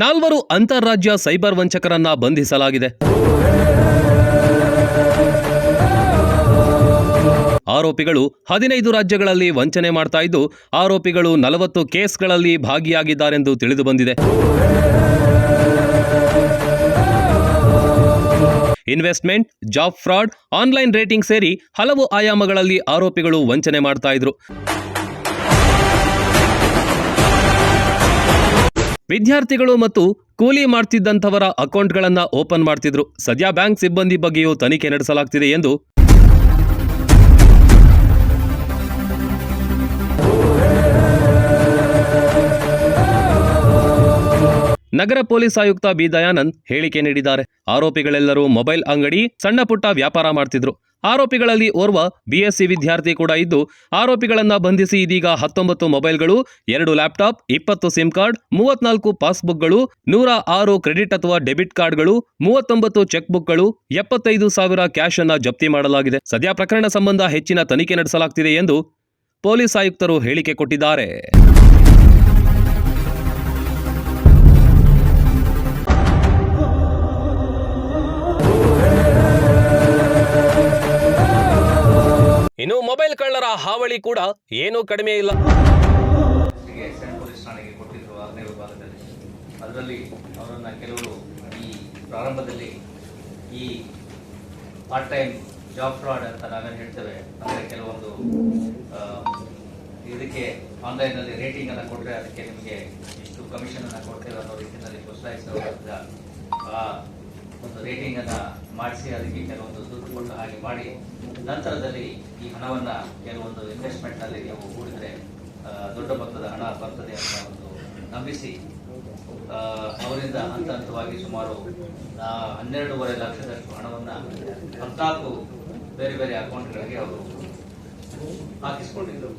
ನಾಲ್ವರು ಅಂತಾರಾಜ್ಯ ಸೈಬರ್ ವಂಚಕರನ್ನ ಬಂಧಿಸಲಾಗಿದೆ. ಆರೋಪಿಗಳು ಹದಿನೈದು ರಾಜ್ಯಗಳಲ್ಲಿ ವಂಚನೆ ಮಾಡ್ತಾ ಇದ್ದು, ಆರೋಪಿಗಳು ನಲವತ್ತು ಕೇಸ್ಗಳಲ್ಲಿ ಭಾಗಿಯಾಗಿದ್ದಾರೆಂದು ತಿಳಿದುಬಂದಿದೆ. Investment, job fraud, online rating ಸೇರಿ ಹಲವು ಆಯಾಮಗಳಲ್ಲಿ ಆರೋಪಿಗಳು ವಂಚನೆ ಮಾಡ್ತಾ ಇದ್ರು. ವಿದ್ಯಾರ್ಥಿಗಳು ಮತ್ತು ಕೂಲಿ ಮಾಡ್ತಿದ್ದಂಥವರ ಅಕೌಂಟ್ಗಳನ್ನ ಓಪನ್ ಮಾಡ್ತಿದ್ರು. ಸದ್ಯ ಬ್ಯಾಂಕ್ ಸಿಬ್ಬಂದಿ ಬಗ್ಗೆಯೂ ತನಿಖೆ ನಡೆಸಲಾಗ್ತಿದೆ ಎಂದು ನಗರ ಪೊಲೀಸ್ ಆಯುಕ್ತ ಬಿ. ದಯಾನಂದ್ ಹೇಳಿಕೆ ನೀಡಿದ್ದಾರೆ. ಆರೋಪಿಗಳೆಲ್ಲರೂ ಮೊಬೈಲ್ ಅಂಗಡಿ ಸಣ್ಣ ಪುಟ್ಟ ವ್ಯಾಪಾರ ಮಾಡ್ತಿದ್ರು. ಆರೋಪಿಗಳಲ್ಲಿ ಓರ್ವ ಬಿಎಸ್ಸಿ ವಿದ್ಯಾರ್ಥಿ ಕೂಡ ಇದ್ದು, ಆರೋಪಿಗಳನ್ನು ಬಂಧಿಸಿ ಇದೀಗ ಹತ್ತೊಂಬತ್ತು ಮೊಬೈಲ್ಗಳು, ಎರಡು ಲ್ಯಾಪ್ಟಾಪ್, ಇಪ್ಪತ್ತು ಸಿಮ್ ಕಾರ್ಡ್, ಮೂವತ್ನಾಲ್ಕು ಪಾಸ್ಬುಕ್ಗಳು, ನೂರ ಆರು ಕ್ರೆಡಿಟ್ ಅಥವಾ ಡೆಬಿಟ್ ಕಾರ್ಡ್ಗಳು, ಮೂವತ್ತೊಂಬತ್ತು ಚೆಕ್ ಬುಕ್ಗಳು, ಎಪ್ಪತ್ತೈದು ಸಾವಿರ ಕ್ಯಾಶ್ ಅನ್ನ ಜಪ್ತಿ ಮಾಡಲಾಗಿದೆ. ಸದ್ಯ ಪ್ರಕರಣ ಸಂಬಂಧ ಹೆಚ್ಚಿನ ತನಿಖೆ ನಡೆಸಲಾಗ್ತಿದೆ ಎಂದು ಪೊಲೀಸ್ ಆಯುಕ್ತರು ಹೇಳಿಕೆ ಕೊಟ್ಟಿದ್ದಾರೆ. ಇನ್ನು ಮೊಬೈಲ್ ಕಳ್ಳರ ಹಾವಳಿ ಕೂಡ ಏನೂ ಕಡಿಮೆ ಇಲ್ಲ. ಅದರಲ್ಲಿ ಅವರನ್ನು ಕೆಲವರು ಈ ಪ್ರಾರಂಭದಲ್ಲಿ ಈ ಪಾರ್ಟ್ ಟೈಮ್ ಜಾಬ್ ಫ್ರಾಡ್ ಅಂತ ನಾವೇನು ಹೇಳ್ತೇವೆ, ಅಂದರೆ ಕೆಲವೊಂದು ಇದಕ್ಕೆ ಆನ್ಲೈನಲ್ಲಿ ರೇಟಿಂಗನ್ನು ಕೊಟ್ಟರೆ ಅದಕ್ಕೆ ನಿಮಗೆ ಇಷ್ಟು ಕಮಿಷನನ್ನು ಕೊಡ್ತೇವೆ ಅನ್ನೋ ರೀತಿಯಲ್ಲಿ ಪ್ರೋತ್ಸಾಹಿಸುವಂಥ ಆ ರೇಟಿಂಗ್ ಅನ್ನ ಮಾಡಿಸಿ ಅದಕ್ಕೆ ಕೆಲವೊಂದು ದುಡ್ಡು ಕೊಟ್ಟು ಹಾಗೆ ಮಾಡಿ, ನಂತರದಲ್ಲಿ ಈ ಹಣವನ್ನ ಕೆಲವೊಂದು ಇನ್ವೆಸ್ಟ್ಮೆಂಟ್ನಲ್ಲಿ ನೀವು ಹೂಡಿದ್ರೆ ದೊಡ್ಡ ಮೊತ್ತದ ಹಣ ಬರ್ತದೆ ಅಂತ ಒಂದು ನಂಬಿಸಿ ಅವರಿಂದ ಹಂತ ಹಂತವಾಗಿ ಸುಮಾರು ಹನ್ನೆರಡೂವರೆ ಲಕ್ಷದಷ್ಟು ಹಣವನ್ನ ಹದಿನಾಲ್ಕು ಬೇರೆ ಬೇರೆ ಅಕೌಂಟ್ಗಳಿಗೆ ಅವರು ಹಾಕಿಸಿಕೊಂಡಿದ್ರು.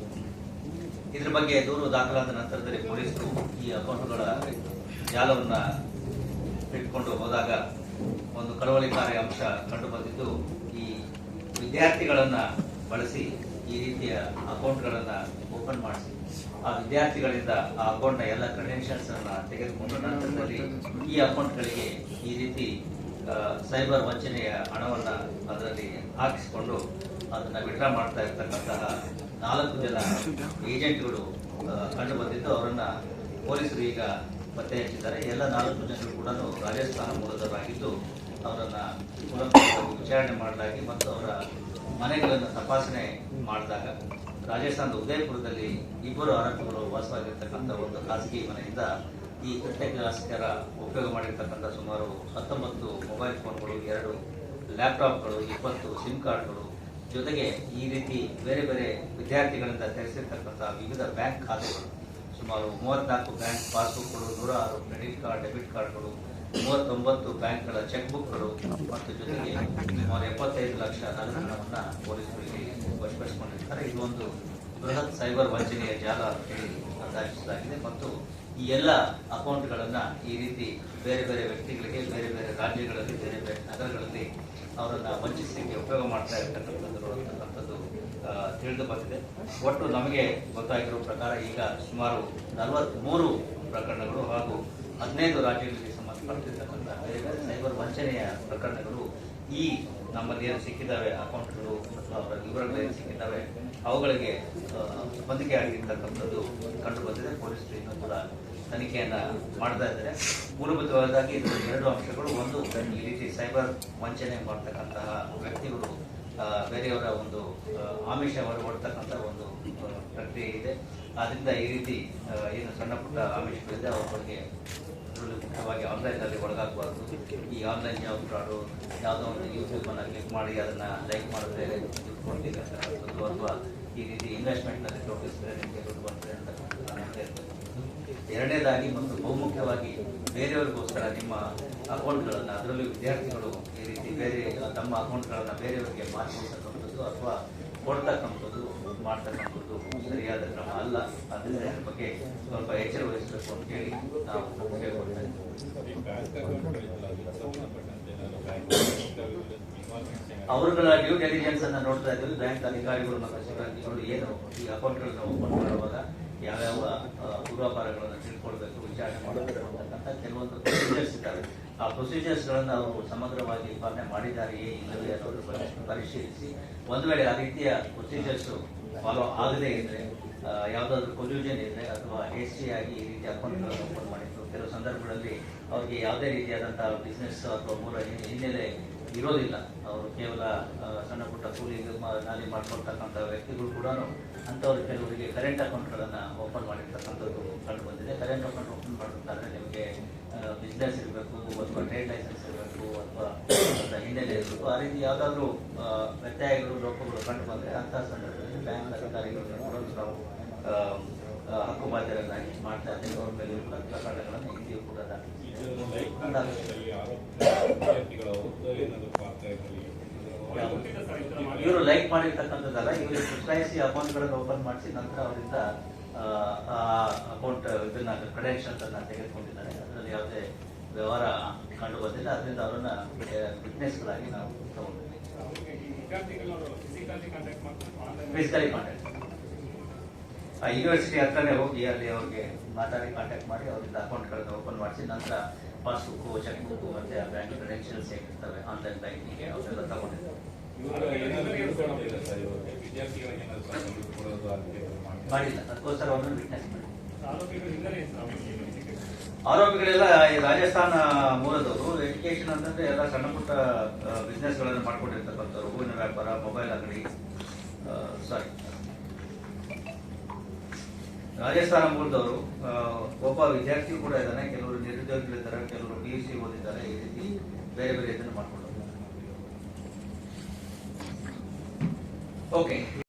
ಇದ್ರ ಬಗ್ಗೆ ದೂರು ದಾಖಲಾದ ನಂತರದಲ್ಲಿ ಪೊಲೀಸರು ಈ ಅಕೌಂಟ್ಗಳ ಜಾಲವನ್ನ ಇಟ್ಕೊಂಡು ಹೋದಾಗ ಒಂದು ಕಳವಳಿಕಾರಿ ಅಂಶ ಕಂಡುಬಂದಿದ್ದು, ಈ ವಿದ್ಯಾರ್ಥಿಗಳನ್ನ ಬಳಸಿ ಈ ರೀತಿಯ ಅಕೌಂಟ್ಗಳನ್ನ ಓಪನ್ ಮಾಡಿಸಿ. ಆ ವಿದ್ಯಾರ್ಥಿಗಳಿಂದ ಆ ಅಕೌಂಟ್ನ ಎಲ್ಲ ಕ್ರೆಡೆನ್ಷಿಯಲ್ಸ್ ಅನ್ನ ತೆಗೆದುಕೊಂಡು ನಂತರದಲ್ಲಿ ಈ ಅಕೌಂಟ್ಗಳಿಗೆ ಈ ರೀತಿ ಸೈಬರ್ ವಂಚನೆಯ ಹಣವನ್ನ ಅದರಲ್ಲಿ ಹಾಕಿಸಿಕೊಂಡು ಅದನ್ನ ವಿಡ್ರಾ ಮಾಡ್ತಾ ಇರ್ತಕ್ಕಂತಹ ನಾಲ್ಕು ಜನ ಏಜೆಂಟ್ಗಳು ಕಂಡು ಬಂದಿದ್ದು ಅವರನ್ನ ಪೊಲೀಸರು ಈಗ ಪತ್ತೆ ಹಚ್ಚಿದ್ದಾರೆ. ಎಲ್ಲ ನಾಲ್ಕು ಜನರು ಕೂಡ ರಾಜಸ್ಥಾನ ಮೂಲದವರಾಗಿದ್ದು ಅವರನ್ನ ವಿಚಾರಣೆ ಮಾಡಿದಾಗಿ ಮತ್ತು ಅವರ ಮನೆಗಳನ್ನು ತಪಾಸಣೆ ಮಾಡಿದಾಗ ರಾಜಸ್ಥಾನದ ಉದಯಪುರದಲ್ಲಿ ಇಬ್ಬರು ಆರೋಪಿಗಳು ವಾಸವಾಗಿರ್ತಕ್ಕಂಥ ಒಂದು ಖಾಸಗಿ ಮನೆಯಿಂದ ಈ ಕೃತ್ಯಕ್ಕೋಸ್ಕರ ಉಪಯೋಗ ಮಾಡಿರ್ತಕ್ಕಂಥ ಸುಮಾರು ಹತ್ತೊಂಬತ್ತು ಮೊಬೈಲ್ ಫೋನ್ಗಳು, ಎರಡು ಲ್ಯಾಪ್ಟಾಪ್ಗಳು, ಇಪ್ಪತ್ತು ಸಿಮ್ ಕಾರ್ಡ್ಗಳು, ಜೊತೆಗೆ ಈ ರೀತಿ ಬೇರೆ ಬೇರೆ ವಿದ್ಯಾರ್ಥಿಗಳಿಂದ ತೆರೆಸಿರ್ತಕ್ಕಂಥ ವಿವಿಧ ಬ್ಯಾಂಕ್ ಖಾತೆಗಳು, ಸುಮಾರು ಮೂವತ್ನಾಲ್ಕು ಬ್ಯಾಂಕ್ ಪಾಸ್ಬುಕ್ಗಳು ನೂರ ಆರು ಕ್ರೆಡಿಟ್ ಕಾರ್ಡ್, ಡೆಬಿಟ್ ಕಾರ್ಡ್ಗಳು ಮೂವತ್ತೊಂಬತ್ತು ಬ್ಯಾಂಕ್ಗಳ ಚೆಕ್ ಬುಕ್ಗಳು ಮತ್ತು ಜೊತೆಗೆ ಸುಮಾರು ಎಪ್ಪತ್ತೈದು ಲಕ್ಷ ನಗದು ಹಣವನ್ನು ಪೊಲೀಸರಿಗೆ ವಶಪಡಿಸಿಕೊಂಡಿರ್ತಾರೆ ಇದು ಒಂದು ಬೃಹತ್ ಸೈಬರ್ ವಂಚನೆಯ ಜಾಲ ಅಂತ ಹೇಳಿ ಅಂದಾಜಿಸಲಾಗಿದೆ. ಮತ್ತು ಈ ಎಲ್ಲ ಅಕೌಂಟ್ಗಳನ್ನು ಈ ರೀತಿ ಬೇರೆ ಬೇರೆ ವ್ಯಕ್ತಿಗಳಿಗೆ, ಬೇರೆ ಬೇರೆ ರಾಜ್ಯಗಳಲ್ಲಿ, ಬೇರೆ ಬೇರೆ ನಗರಗಳಲ್ಲಿ ಅವರನ್ನು ವಂಚಿಸಲಿಕ್ಕೆ ಉಪಯೋಗ ಮಾಡ್ತಾ ಇರತಕ್ಕಂಥದ್ದು ತಿಳಿದು ಬಂದಿದೆ. ಒಟ್ಟು ನಮಗೆ ಗೊತ್ತಾಗಿರೋ ಪ್ರಕಾರ ಈಗ ಸುಮಾರು ನಲವತ್ತ್ಮೂರು ಪ್ರಕರಣಗಳು ಹಾಗೂ ಹದಿನೈದು ರಾಜ್ಯಗಳಿಗೆ ಸಂಬಂಧಪಟ್ಟಿರ್ತಕ್ಕಂಥ ಬೇರೆ ಬೇರೆ ಸೈಬರ್ ವಂಚನೆಯ ಪ್ರಕರಣಗಳು ಈ ನಮ್ಮಲ್ಲಿ ಏನು ಸಿಕ್ಕಿದ್ದಾವೆ, ಅಕೌಂಟ್ಗಳು ಅಥವಾ ಅವರ ವಿವರಗಳು ಏನು ಸಿಕ್ಕಿದ್ದಾವೆ, ಅವುಗಳಿಗೆ ಹೊಂದಿಕೆ ಆಗಿರ್ತಕ್ಕಂಥದ್ದು ಕಂಡು ಬಂದಿದೆ ಪೊಲೀಸರು ಇನ್ನೂ ಕೂಡ ತನಿಖೆಯನ್ನು ಮಾಡ್ತಾ ಇದ್ದಾರೆ. ಮೂಲಭೂತವಾದಾಗಿ ಇದು ಎರಡು ಅಂಶಗಳು. ಒಂದು, ಈ ರೀತಿ ಸೈಬರ್ ವಂಚನೆ ಮಾಡ್ತಕ್ಕಂತಹ ವ್ಯಕ್ತಿಗಳು ಬೇರೆಯವರ ಒಂದು ಆಮಿಷ ಹೊರಗೊಡ್ತಕ್ಕಂಥ ಒಂದು ಪ್ರಕ್ರಿಯೆ ಇದೆ. ಆದ್ದರಿಂದ ಈ ರೀತಿ ಏನು ಸಣ್ಣ ಪುಟ್ಟ ಆಮಿಷಗಳಿದೆ, ಅವುಗಳಿಗೆ ಅದರಲ್ಲೂ ಮುಖ್ಯವಾಗಿ ಆನ್ಲೈನಲ್ಲಿ ಒಳಗಾಗಬಾರ್ದು ಈ ಆನ್ಲೈನ್ ಯಾವ ಫ್ರಾಡು ಯಾವುದೋ ಒಂದು ಯೂಟ್ಯೂಬನ್ನು ಕ್ಲಿಕ್ ಮಾಡಿ ಅದನ್ನು ಲೈಕ್ ಮಾಡಿದ್ರೆ ದುಡ್ಡು ಕೊಡ್ತೀವಿ ಅಂತಕ್ಕಂಥದ್ದು ಅಥವಾ ಈ ರೀತಿ ಇನ್ವೆಸ್ಟ್ಮೆಂಟ್ನಲ್ಲಿ ತೊಡಗಿಸಿದ್ರೆ ನಿಮಗೆ ದುಡ್ಡು ಬರ್ತದೆ ಇರ್ತಕ್ಕಂಥದ್ದು. ಎರಡನೇದಾಗಿ ಮತ್ತು ಬಹುಮುಖ್ಯವಾಗಿ ಬೇರೆಯವರಿಗೋಸ್ಕರ ನಿಮ್ಮ ಅಕೌಂಟ್ಗಳನ್ನು ಅದರಲ್ಲೂ ವಿದ್ಯಾರ್ಥಿಗಳು ಈ ರೀತಿ ಬೇರೆ, ತಮ್ಮ ಅಕೌಂಟ್ಗಳನ್ನು ಬೇರೆಯವರಿಗೆ ಮಾರ್ಪಡಿಸ್ತಕ್ಕಂಥದ್ದು ಅಥವಾ ಕೊಡ್ತಕ್ಕಂಥದ್ದು ಮಾಡ್ತಕ್ಕಂಥದ್ದು ಸರಿಯಾದ ಕ್ರಮ ಅಲ್ಲ ಅದರಿಂದ ಇದ್ರ ಬಗ್ಗೆ ಸ್ವಲ್ಪ ಎಚ್ಚರ ವಹಿಸಬೇಕು ಅಂತ ಹೇಳಿ ನಾವು ಇದ್ದೀವಿ ಅವರುಗಳ ಡ್ಯೂ ಡೈಲಿಜೆನ್ಸ್ ಅನ್ನ ನೋಡ್ತಾ ಇದ್ದೀವಿ ಬ್ಯಾಂಕ್ ಅಧಿಕಾರಿಗಳು ಮತ್ತು ಸಿಬ್ಬಂದಿಗಳು ಏನು ಈ ಅಕೌಂಟ್ಗಳನ್ನ ಓಪನ್ ಮಾಡುವಾಗ ಯಾವ್ಯಾವ ಪೂರ್ವಾಪಾರಗಳನ್ನು ತಿಳ್ಕೊಳ್ಬೇಕು, ವಿಚಾರಣೆ ಮಾಡಬೇಕು ಅಂತಕ್ಕಂಥ ಕೆಲವೊಂದು ಪ್ರೊಸೀಜರ್ಸ್ ಇದ್ದಾವೆ. ಆ ಪ್ರೊಸೀಜರ್ಸ್ಗಳನ್ನು ಅವರು ಸಮಗ್ರವಾಗಿ ಪಾಲನೆ ಮಾಡಿದ್ದಾರೆಯೇ ಇಲ್ಲವೇ ಅನ್ನೋದ್ರ ಪರಿಶೀಲಿಸಿ. ಒಂದು ವೇಳೆ ಆ ರೀತಿಯ ಪ್ರೊಸೀಜರ್ಸ್ ಫಾಲೋ ಆಗದೇ ಇದ್ರೆ ಯಾವ್ದಾದ್ರು ಕೊಲ್ಯೂಷನ್ ಇದ್ರೆ ಅಥವಾ ಆಗಿ ಈ ರೀತಿ ಅಕೌಂಟ್ಗಳನ್ನು ಓಪನ್ ಮಾಡಿದ್ರು. ಕೆಲವು ಸಂದರ್ಭಗಳಲ್ಲಿ ಅವ್ರಿಗೆ ಯಾವುದೇ ರೀತಿಯಾದಂತಹ ಬಿಸ್ನೆಸ್ ಅಥವಾ ಮೂಲ ಹಿನ್ನೆಲೆ ಇರೋದಿಲ್ಲ. ಅವರು ಕೇವಲ ಸಣ್ಣ ಪುಟ್ಟ ಕೂಲಿ ನಾಲಿ ಮಾಡ್ಕೊಳ್ತಕ್ಕಂಥ ವ್ಯಕ್ತಿಗಳು ಕೂಡ ಅಂಥವ್ರು ಕೆಲವರಿಗೆ ಕರೆಂಟ್ ಅಕೌಂಟ್ಗಳನ್ನು ಓಪನ್ ಮಾಡಿರ್ತಕ್ಕಂಥದ್ದು ಕಂಡು ಬಂದಿದೆ ಕರೆಂಟ್ ಅಕೌಂಟ್ ಓಪನ್ ಮಾಡಬೇಕಾದ್ರೆ ನಿಮಗೆ ಬಿಸ್ನೆಸ್ ಇರಬೇಕು ಅಥವಾ ಟ್ರೇಡ್ ಲೈಸೆನ್ಸ್ ಇರಬೇಕು ಅಥವಾ ಹಿನ್ನೆಲೆ ಇರಬೇಕು. ಆ ರೀತಿ ಯಾವುದಾದ್ರೂ ವ್ಯತ್ಯಯಗಳು ಲೋಪಗಳು ಕಂಡು ಬಂದರೆ ಅಂಥ ಸಂದರ್ಭದಲ್ಲಿ ಬ್ಯಾಂಕ್ ಅಧಿಕಾರಿಗಳನ್ನು ಕೂಡ ನಾವು ಆ, ಬಾಧ್ಯರನ್ನಾಗಿ ಮಾಡ್ತಾ ಇದ್ದೇವೆ. ಅವ್ರ ಮೇಲೆ ಪ್ರಕರಣಗಳನ್ನು ಹಿಂದಿಯೂ ಕೂಡ. ಇವರು ಲೈಕ್ ಮಾಡಿರ್ತಕ್ಕಂಥದ್ದಲ್ಲ, ಇವರು ಪ್ರಿಸೈಸಿ ಅಕೌಂಟ್ಗಳನ್ನು ಓಪನ್ ಮಾಡಿಸಿ ನಂತರ ಅವರಿಂದ ಅಕೌಂಟ್ ಇದನ್ನ ಕ್ರೆಡೆನ್ಷಿಯಲ್ಸ್ ಅನ್ನ ತೆಗೆದುಕೊಂಡಿದ್ದಾರೆ. ಅದರಲ್ಲಿ ಯಾವುದೇ ವ್ಯವಹಾರ ಕಂಡು ಬಂದಿಲ್ಲ. ಅದರಿಂದ ಅವರನ್ನ ವಿಟ್ನೆಸ್ಗಳಾಗಿ ನಾವು ತಗೊಂಡಿದ್ದೀವಿ. ಫಿಸಿಕಲಿ ಕಾಂಟ್ಯಾಕ್ಟ್ ಯೂನಿವರ್ಸಿಟಿ ಹತ್ರನೇ ಹೋಗಿ ಅಲ್ಲಿ ಅವ್ರಿಗೆ ಮಾತಾಡಿ ಕಾಂಟ್ಯಾಕ್ಟ್ ಮಾಡಿ, ಅವರಿಂದ ಅಕೌಂಟ್ಗಳನ್ನು ಓಪನ್ ಮಾಡಿಸಿ ನಂತರ ಪಾಸ್ಬುಕ್ ಚೆಕ್ ಬುಕ್ ಮತ್ತೆ ಬ್ಯಾಂಕ್ ಕ್ರೆಡೆನ್ಷಿಯಲ್ಸ್ ಹೇಗಿರ್ತವೆ ಆನ್ಲೈನ್ ಬ್ಯಾಂಕಿಂಗ್ ಅವನ್ನೆಲ್ಲ ತಗೊಂಡಿದ್ದಾರೆ ಮಾಡಿಲ್ಲ ಅದಕ್ಕೋಸ್ಕರ ಅವರನ್ನು ವಿಟ್ನೆಸ್ ಮಾಡಿ ಆರೋಪಿಗಳೆಲ್ಲ ಈ ರಾಜಸ್ಥಾನ ಮೂಲದವರು ಎಜುಕೇಶನ್ ಅಂತಂದ್ರೆ ಎಲ್ಲ ಸಣ್ಣ ಪುಟ್ಟ ಬಿಸ್ನೆಸ್ಗಳನ್ನು ಮಾಡ್ಕೊಂಡಿರ್ತಕ್ಕಂಥವ್ರು ಹೂವಿನ ವ್ಯಾಪಾರ ಮೊಬೈಲ್ ಅಂಗಡಿ ಸಾರಿ ರಾಜಸ್ಥಾನ ಮೂಲದವರು ಒಬ್ಬ ವಿದ್ಯಾರ್ಥಿ ಕೂಡ ಇದ್ದಾನೆ. ಕೆಲವರು ನಿರುದ್ಯೋಗಿಗಳಿದ್ದಾರೆ, ಕೆಲವರು ಪಿ ಯು ಸಿ ಓದಿದ್ದಾರೆ. ಈ ರೀತಿ ಬೇರೆ ಬೇರೆ ಇದನ್ನು ಮಾಡ್ಕೊಂಡು ಓಕೆ